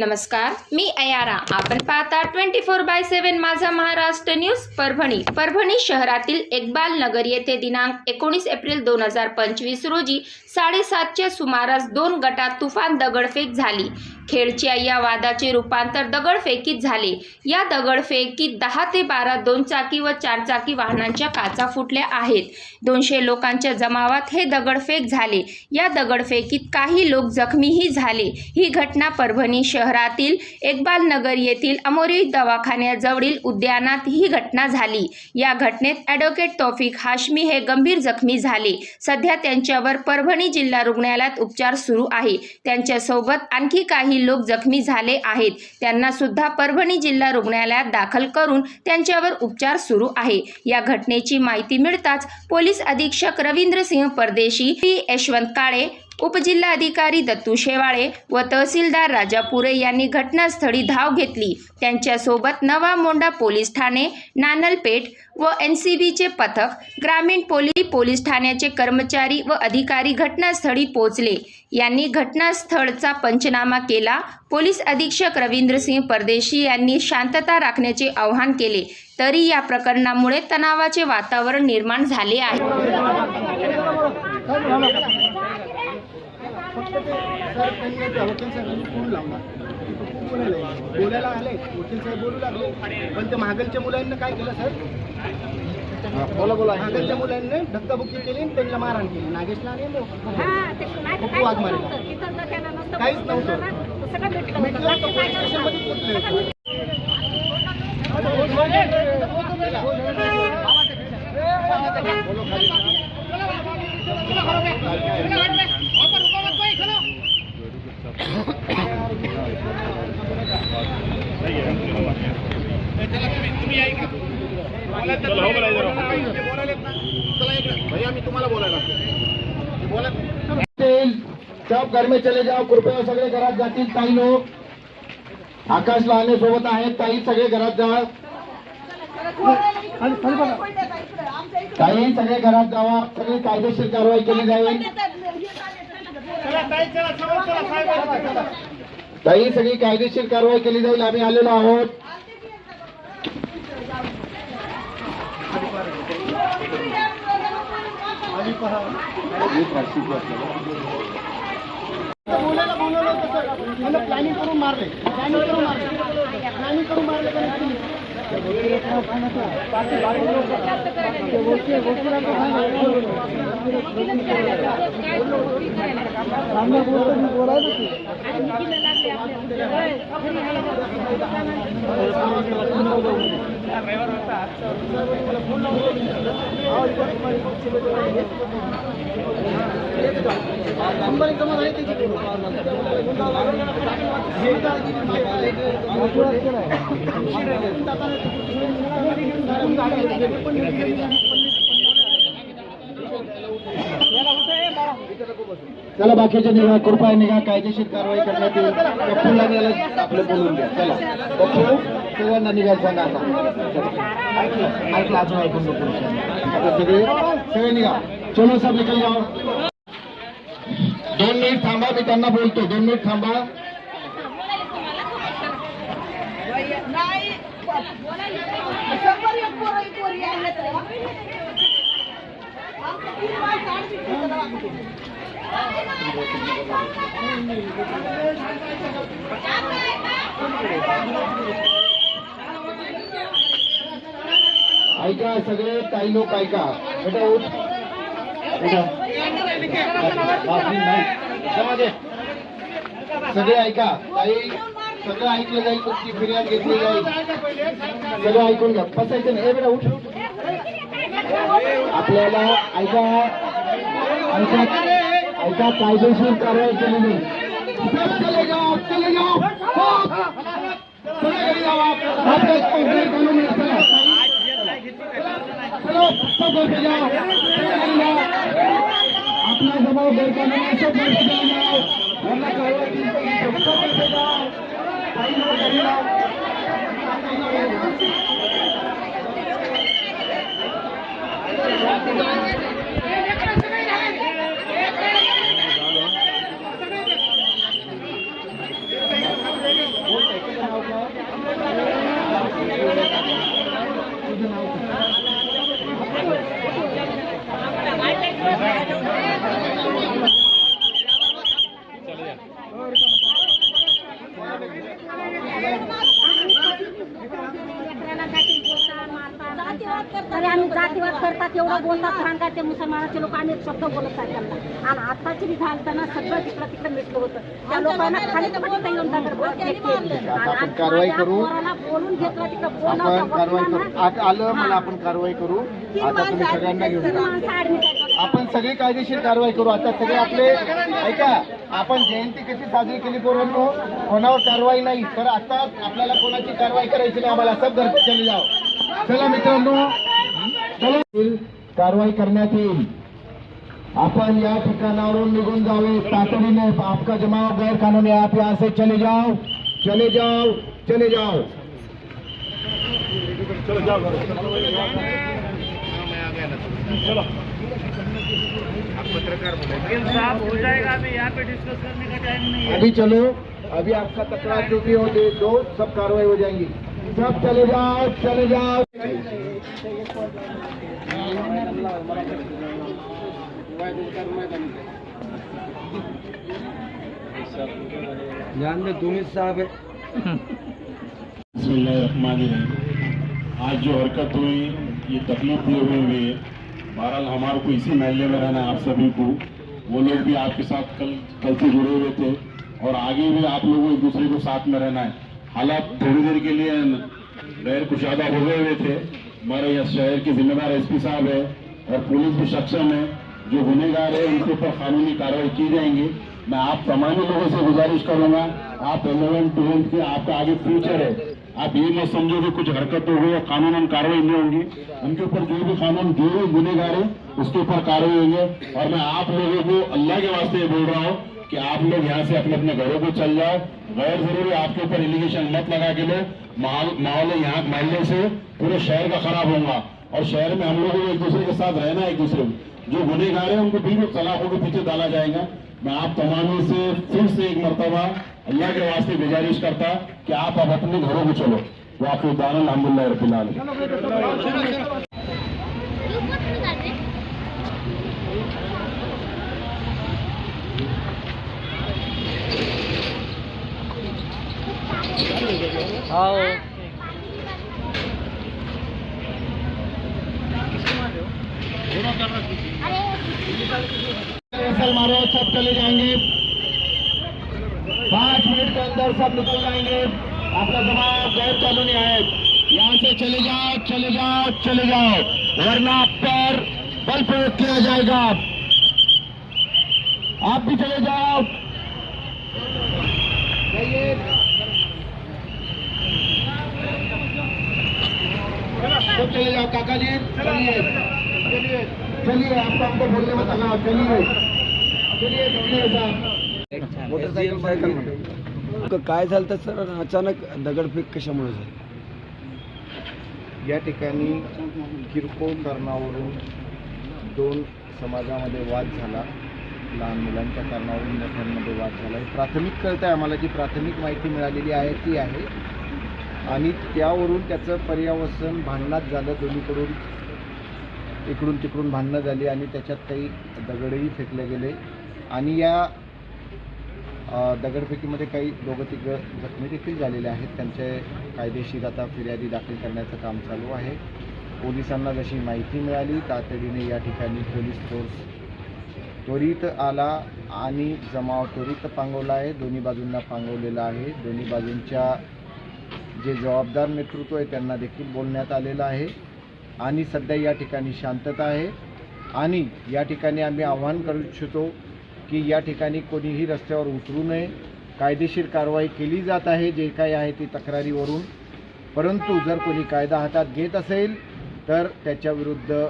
नमस्कार मी अयारा. आपण पाहता ट्वेंटी फोर बाय सेव्हन माझा महाराष्ट्र न्यूज परभणी. परभणी शहरातील एकबाल नगर येथे दिनांक एकोणीस एप्रिल दोन हजार पंचवीस रोजी साडेसातच्या सुमारास दोन गटात तुफान दगडफेक झाली. खेळच्या या वादाचे रूपांतर दगडफेकीत झाले. या दगडफेकीत दहा ते बारा दोन चाकी व चार चाकी वाहनांच्या काचा फुटल्या आहेत. दोनशे लोकांच्या जमावात हे दगडफेक झाले. या दगडफेकीत काही लोक जखमीही झाले. ही घटना परभणी शहरातील एकबाल नगर येथील अमोरी दवाखान्याजवळील उद्यानात ही घटना झाली. या घटनेत ॲडव्होकेट तौफिक हाशमी हे गंभीर जखमी झाले. सध्या त्यांच्यावर परभणी जिल्हा रुग्णालयात उपचार सुरू आहे. त्यांच्यासोबत आणखी काही लोक जखमी झाले आहेत. त्यांना सुद्धा परभणी जिल्हा रुग्णालयात दाखल करून त्यांच्यावर उपचार सुरू आहे. या घटनेची माहिती मिळताच पोलीस अधीक्षक रवींद्र सिंह परदेशी पी यशवंत काळे उपजिल्हाधिकारी दत्तू शेवाळे व तहसीलदार राजापुरे यांनी घटनास्थळी धाव घेतली. त्यांच्यासोबत नवा मोंडा पोलीस ठाणे नानलपेठ व एन सी बीचे पथक ग्रामीण पोली पोलीस ठाण्याचे कर्मचारी व अधिकारी घटनास्थळी पोहोचले. यांनी घटनास्थळचा पंचनामा केला. पोलीस अधीक्षक रवींद्रसिंह परदेशी यांनी शांतता राखण्याचे आवाहन केले. तरी या प्रकरणामुळे तणावाचे वातावरण निर्माण झाले आहे फक्त ते सर त्यांनी त्या वकील साहेबांनी फोन लावला बोलायला आले वकील साहेब बोलू लागले पण ते महागलच्या मुलांनी काय केलं सर बोला बोला महागलच्या मुलांनी धक्काबुक्की केली आणि त्यांना मारहाण केली नागेशला आणि खूप वाघ मारला काहीच नव्हतं मिटलं तर पोलीस स्टेशनमध्ये पोहोचले होते. तेल सब घर में चले जाओ कृपया सगळे घरात जातील काही लोक आकाश लहाने सोबत आहेत काही सगळे घरात जा. काही सगळे घरात जावा. सगळी कायदेशीर कारवाई केली जाईल. काही सगळी कायदेशीर कारवाई केली जाईल. आम्ही आलेलो आहोत बोलायला बोलवलं होतं सर मला प्लॅनिंग करून मारले प्लॅनिंग करून मारले प्लॅनिंग करून मारले का चला बाकीचे निघा कृपया निघा कायदेशीर कारवाई करण्यात येईल. पप्पूला आपलं बोलून द्या चला पप्पू सर्वांना निघायला सांगा आता. ऐकलं अजून ऐकून आता सगळे सगळे निघा. चलो सब निघाल जाओ दोन मिनिट थांबा मी त्यांना बोलतो. दोन मिनिट थांबा. Thank you. ऐका सगळे काही लोक ऐका. बेटा उठ. सगळे ऐका. काही सगळं ऐकलं जाईल तुमची फिर्याद घेतली जाईल. सगळं ऐकून घ्या. बसायचं नाही. ए बेटा उठ. आपल्याला ऐका. ऐका. ऐका कायदेशीर कारवाई केली नाही. सब चले जाओ. चले जाओ. सब. चले जाओ आप. সকলকে যাও আপনার সবাই বেরকা নিয়ে সকলকে যাও অন্য কারও সকলকে যাও एवढं बोलतात सांगा ते मुसलमानाचे लोक आम्ही एक शब्द बोलत आहे त्यांना. आणि आत्ताची बी घालताना सगळं तिकडं तिकडं मिटलं होतं. त्या लोकांना खाली येऊन आपण कारवाई करू. बोलून घेतलं तिकडं आपण कारवाई करू? आलं मला आपण कारवाई करू? आता तुम्ही सगळ्यांना घेऊन आहेत, आहेत. आपण सगळी कायदेशीर कारवाई करू. आता सगळे आपले ऐका आपण जयंती कशी साजरी केली पोरांनो? कोणावर कारवाई नाही. तर आता आपल्याला कोणाची कारवाई करायची नाही? आम्हाला सब घर चले जाओ. चला मित्रांनो कारवाई करण्यात येईल. आपण या ठिकाणावरून निघून जावे तातडीने आपका जमाव गैर कानूनी आप यहाँ से चले जाओ. चले जाओ. चले जाओ. चलो जाओ अभी चलो. अभी आपका तकरार जो भी हो दे दो सब कार्रवाई हो जाएँगी. सब चले जाओ. चले जाओ. ध्यान दे तुम्ही साहब आज जो हरकत हुई, ये तकलीफ़ हुए हुई है। बहरहाल, हमारे को इसी महल्ले में रहना है आप सभी को। वो लोग भी आपके साथ कल कल से जुड़े हुए थे और आगे भी आप लोगों एक दूसरे को साथ में रहना है। हालात थोड़ी देर के लिए गैर कुशादा हो गए हुए थे। हमारे यहाँ शहर के जिम्मेदार एसपी साहब है और पुलिस भी सक्षम है। जो गुनेगार है, उनके ऊपर कानूनी कार्रवाई की जाएँगी। मैं आप तमाम लोगों से गुजारिश करूँगा, आप इलेवन ट्वेल्थ के, आपका आगे फ्यूचर है। आप ये मत समझो कि कुछ हरकत हो गई कानूनन कार्रवाई नहीं होंगी। उनके ऊपर जो भी कानून जो भी गुनेगार है, उसके ऊपर कार्रवाई होंगे। और मैं आप लोगों को अल्लाह के वास्ते बोल रहा हूँ कि आप लोग यहाँ से अपने अपने घरों को चल जाओ। गैर ज़रूरी आपके ऊपर एलिगेशन मत लगा के लो। माहौल यहाँ महल्ले से पूरे शहर का खराब होगा। और शहर में हम लोगों को एक दूसरे के साथ रहना है, एक दूसरे जो गुनेगार है, उनको बिल्कुल सलाखों के पीछे डाला जाएगा। मैं आप तमाम से फिर से एक मरतबा अल्लाह के वास्ते गुजारिश करता कि आप अब अपने घरों को चलो। वाकई दान अलहमदिल्ला असल मारो, सब चले जाएँगे। पाँच मिनट के अंदर सब निकल जाएँगे। आपका जमाव गैर कानूनी है। यहाँ से चले जाओ चले जाओ चले जाओ। वरना आप पर बल प्रयोग किया जाएगा। आप भी चले जाओ। सब चले जाओ काका जी चलिए चलिए आपको हमको बोलने चलिए चलिए चलिए साहब मोटरसायकल सायकल म्हणतो काय झालं तर सर? अचानक दगडफेक कशामुळे झाली? या ठिकाणी किरकोळ कारणावरून दोन समाजामध्ये वाद झाला. लहान मुलांच्या कारणावरून मोठ्यांमध्ये वाद झाला. ही प्राथमिक कळत आहे आम्हाला जी प्राथमिक माहिती मिळालेली आहे ती आहे. आणि त्यावरून त्याचं पर्यावसन भांडणात झालं दोन्हीकडून इकडून तिकडून भांडणं झाली आणि त्याच्यात काही दगडही फेकले गेले. आणि या दगडफेकीमध्ये काही दोघं तिघं जखमी देखील झालेले आहेत. त्यांचे कायदेशीर आता फिर्यादी दाखल करण्याचं काम चालू आहे. पोलिसांना जशी माहिती मिळाली तातडीने या ठिकाणी पोलीस फोर्स त्वरित आला आणि जमाव त्वरित पांगवला आहे. दोन्ही बाजूंना पांगवलेला आहे. दोन्ही बाजूंच्या जे जबाबदार नेतृत्व आहे त्यांना देखील बोलण्यात आलेलं आहे. आणि सध्या या ठिकाणी शांतता आहे. आणि या ठिकाणी आम्ही आव्हान करू इच्छितो की या ठिकाणी कोणीही रस्त्यावर उतरू नये. कायदेशीर कारवाई केली जात आहे जे काही आहे ती तक्रारीवरून. परंतु जर कोणी कायदा हातात घेत असेल तर त्याच्याविरुद्ध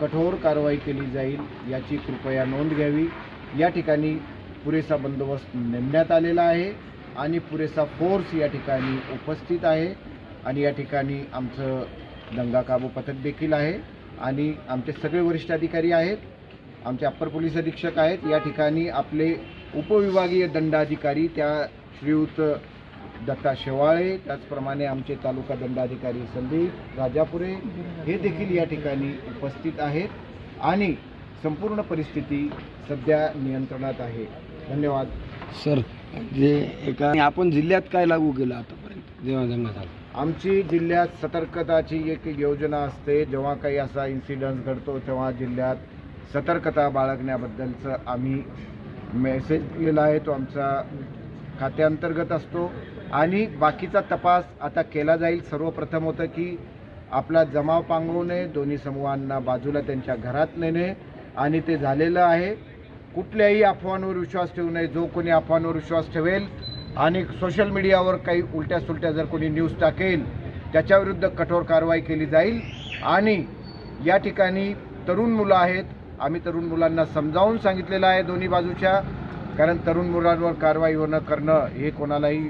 कठोर कारवाई केली जाईल याची कृपया नोंद घ्यावी. या ठिकाणी पुरेसा बंदोबस्त नेमण्यात आलेला आहे. आणि पुरेसा फोर्स या ठिकाणी उपस्थित आहे. आणि या ठिकाणी आमचं दंगा काबू पथक देखील आहे. आणि आमचे सगळे वरिष्ठ अधिकारी आहेत. आमचे अप्पर पोलीस अधीक्षक आहेत. या ठिकाणी आपले उपविभागीय दंडाधिकारी त्या श्रीयुत दत्ता शेवाळे त्याचप्रमाणे आमचे तालुका दंडाधिकारी संदीप राजापुरे हे देखील या ठिकाणी उपस्थित आहेत. आणि संपूर्ण परिस्थिती सध्या नियंत्रणात आहे. धन्यवाद. सर जे एका आपण जिल्ह्यात काय लागू केलं आतापर्यंत? जेव्हा जमा झाला. आमची जिल्ह्यात सतर्कताची एक योजना असते. जेव्हा काही असा इन्सिडन्स घडतो तेव्हा जिल्ह्यात सतर्कता बाळगण्याबद्दलचं आम्ही मेसेज दिलेला आहे. तो आमचा खात्याअंतर्गत असतो. आणि बाकीचा तपास आता केला जाईल. सर्वप्रथम होतं की आपला जमाव पांगवणे दोन्ही समूहांना बाजूला त्यांच्या घरात नेणे. आणि ते झालेलं आहे. कुठल्याही अफवांवर विश्वास ठेवू नये. जो कोणी अफवांवर विश्वास ठेवेल आणि सोशल मीडियावर काही उलट्या सुलट्या जर कोणी न्यूज टाकेल त्याच्याविरुद्ध कठोर कारवाई केली जाईल. आणि या ठिकाणी तरुण मुलं आहेत. आम्ही तरुण मुलांना समजावून सांगितलेलं आहे दोन्ही बाजूच्या. कारण तरुण मुलांवर कारवाई होणं करणं हे कोणालाही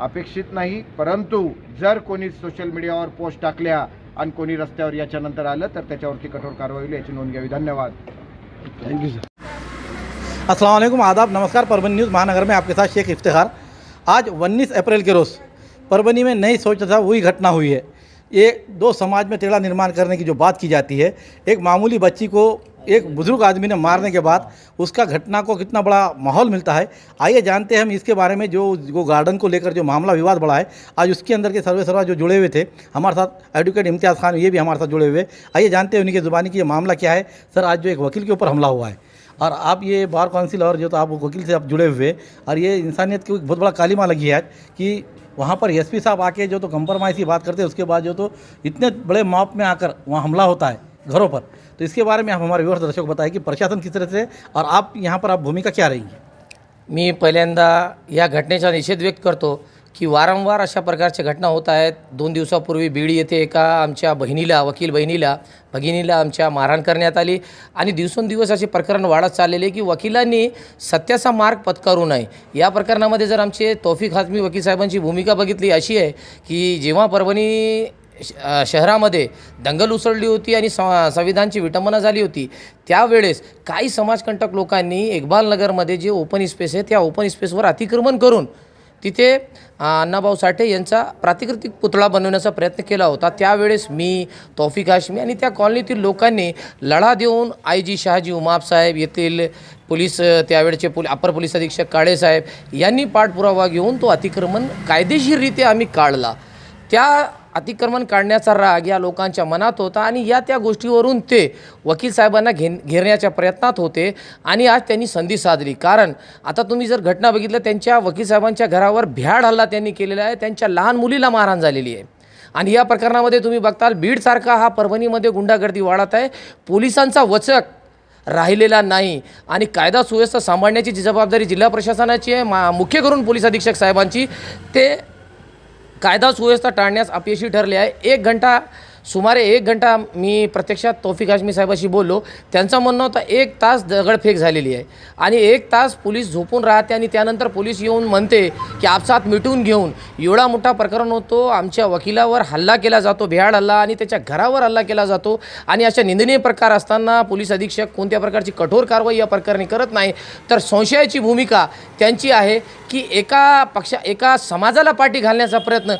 अपेक्षित नाही. परंतु जर कोणी सोशल मीडियावर पोस्ट टाकल्या आणि कोणी रस्त्यावर याच्यानंतर आलं तर त्याच्यावरती कठोर कारवाई होईल याची नोंद घ्यावी. धन्यवाद. थँक्यू सर वालेकुम आदाब, नमस्कार, परभनी न्यूज़ महानगर में आपके साथ शेख इफ्तार आज 19 अप्रैल के रोज़ परभनी में नहीं सोचा था वही घटना हुई है। ये दो समाज में टेढ़ा निर्माण करने की जो बात की जाती है, एक मामूली बच्ची को एक बुज़ुर्ग आदमी ने मारने के बाद उसका घटना को कितना बड़ा माहौल मिलता है, आइए जानते हैं हम इसके बारे में जो वो गार्डन को लेकर जो मामला विवाद बढ़ा है। आज उसके अंदर के सर्वे सर्वा जो जुड़े हुए थे, हमारे साथ एडवोकेट इम्तियाज़ खान ये भी हमारे साथ जुड़े हुए। आइए जानते हैं उनकी ज़ुबानी की ये मामला क्या है। सर, आज जो एक वकील के ऊपर हमला हुआ है। और आप ये बार काउंसिल और जो तो आप वकील से आप जुड़े हुए और ये इंसानियत की बहुत बड़ा कालीमा लगी है कि वहाँ पर एसपी साहब आके जो तो कंप्रोमाइज़ की बात करते हैं उसके बाद जो तो इतने बड़े मॉप में आकर वहाँ हमला होता है घरों पर। तो इसके बारे में आप हमारे व्यवस्था दर्शकों को बताएं कि प्रशासन किस तरह से और आप यहाँ पर आप भूमिका क्या रहेंगी? मी पहिल्यांदा या घटनेचा निषेध व्यक्त करतो की वारंवार अशा प्रकारच्या घटना होत आहेत. दोन दिवसापूर्वी बीड येथे एका आमच्या बहिणीला वकील बहिणीला भगिनीला आमच्या मारहाण करण्यात आली आणि दिवसेंदिवस असे प्रकरण वाढत चाललेले की वकिलांनी सत्याचा मार्ग पत्करू नये. या प्रकरणामध्ये जर आमचे तौफिक हातमी वकील साहेबांची भूमिका बघितली अशी आहे की जेव्हा परभणी श- शहरामध्ये दंगल उसळली होती आणि संविधानची विटंबना झाली होती त्यावेळेस काही समाजकंटक लोकांनी इक्बाल नगरमध्ये जे ओपन स्पेस आहे त्या ओपन स्पेसवर अतिक्रमण करून तिथे अण्णाभाऊ साठे यांचा प्रातिकृतिक पुतळा बनवण्याचा प्रयत्न केला होता. त्यावेळेस मी तौफिक हाशमी आणि त्या कॉलनीतील लोकांनी लढा देऊन आय जी शहाजी उमापसाहेब येथील पोलीस त्यावेळचे पोली अपर पोलीस अधीक्षक काळेसाहेब यांनी पाठपुरावा घेऊन तो अतिक्रमण कायदेशीररित्या आम्ही काढला. त्या अतिक्रमण काढण्याचा राग या लोकांच्या मनात होता आणि या त्या गोष्टीवरून ते वकील साहेबांना घेन घेरण्याच्या प्रयत्नात होते आणि आज त्यांनी संधी साधली. कारण आता तुम्ही जर घटना बघितलं त्यांच्या वकील साहेबांच्या घरावर भ्याड हल्ला त्यांनी केलेला आहे त्यांच्या लहान मुलीला मारहाण झालेली आहे. आणि या प्रकरणामध्ये तुम्ही बघताल बीडसारखा हा परभणीमध्ये गुंडागर्दी वाढत आहे. पोलिसांचा वचक राहिलेला नाही आणि कायदा सुव्यवस्था सांभाळण्याची जी जबाबदारी जिल्हा प्रशासनाची आहे मा मुख्य करून पोलीस अधीक्षक साहेबांची ते कायदा सुव्यवस्था टाळण्यास अपयशी ठरले आहे. एक घंटा सुमारे एक घंटा मी प्रत्यक्षात तौफिक हाशमी साहेबाशी बोललो. त्यांचं म्हणणं होतं एक तास दगडफेक झालेली आहे. आणि एक तास पोलीस झोपून राहते आणि त्यानंतर पोलीस येऊन म्हणते की आपसात मिटवून घेऊन एवढा मोठा प्रकरण होतो आमच्या वकिलावर हल्ला केला जातो भ्याड हल्ला आणि त्याच्या घरावर हल्ला केला जातो. आणि अशा निंदनीय प्रकार असताना पोलीस अधीक्षक कोणत्या प्रकारची कठोर कारवाई या प्रकरणी करत नाही. तर संशयाची भूमिका त्यांची आहे की एका पक्षा एका समाजाला पाठी घालण्याचा प्रयत्न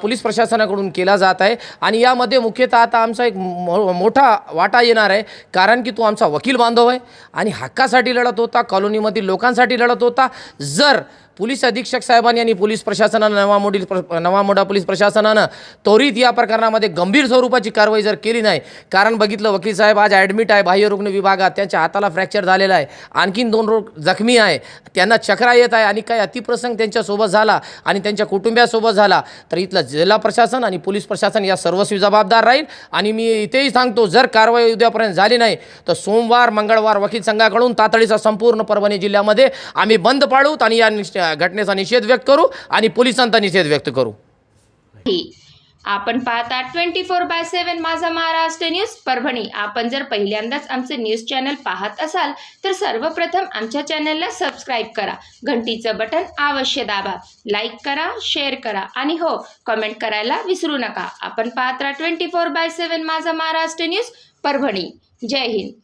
पोलीस प्रशासनाकडून केला जात आहे. आणि यामध्ये म्हणजे मुख्यतः आता आमचा एक मो मोठा वाटा येणार आहे. कारण की तो आमचा वकील बांधव आहे. आणि हक्कासाठी लढत होता कॉलनीमधील लोकांसाठी लढत होता. जर पोलीस अधीक्षक साहेबांनी आणि पोलीस प्रशासनानं नवामोडी प्र नवामोडा पोलीस प्रशासनानं त्वरित या प्रकरणामध्ये गंभीर स्वरूपाची कारवाई जर केली नाही कारण बघितलं वकील साहेब आज ॲडमिट आहे बाह्य रुग्ण विभागात त्यांच्या हाताला फ्रॅक्चर झालेला आहे आणखीन दोन रोग जखमी आहे त्यांना चक्रा येत आहे आणि काही अतिप्रसंग त्यांच्यासोबत झाला आणि त्यांच्या कुटुंबियासोबत झाला तर इथलं जिल्हा प्रशासन आणि पोलीस प्रशासन या सर्वस्वी जबाबदार राहील आणि मी इथेही सांगतो जर कारवाई उद्यापर्यंत झाली नाही तर सोमवार मंगळवार वकील संघाकडून तातडीचा संपूर्ण परभणी जिल्ह्यामध्ये आम्ही बंद पाळूत आणि या घटनेचा निषेध व्यक्त करू आणि पोलिसांचा निषेध व्यक्त करू. आपण पाहता twenty four by seven Majha Maharashtra news Parbhani आपण जर पहिल्यांदाच आमचे न्यूज चॅनल पाहत असाल तर सर्वप्रथम आमच्या चॅनलला सबस्क्राईब करा. घंटीचं बटन अवश्य दाबा. लाईक करा शेअर करा आणि हो कमेंट करायला विसरू नका. आपण पाहता twenty four by seven Majha Maharashtra news Parbhani. Jai Hind.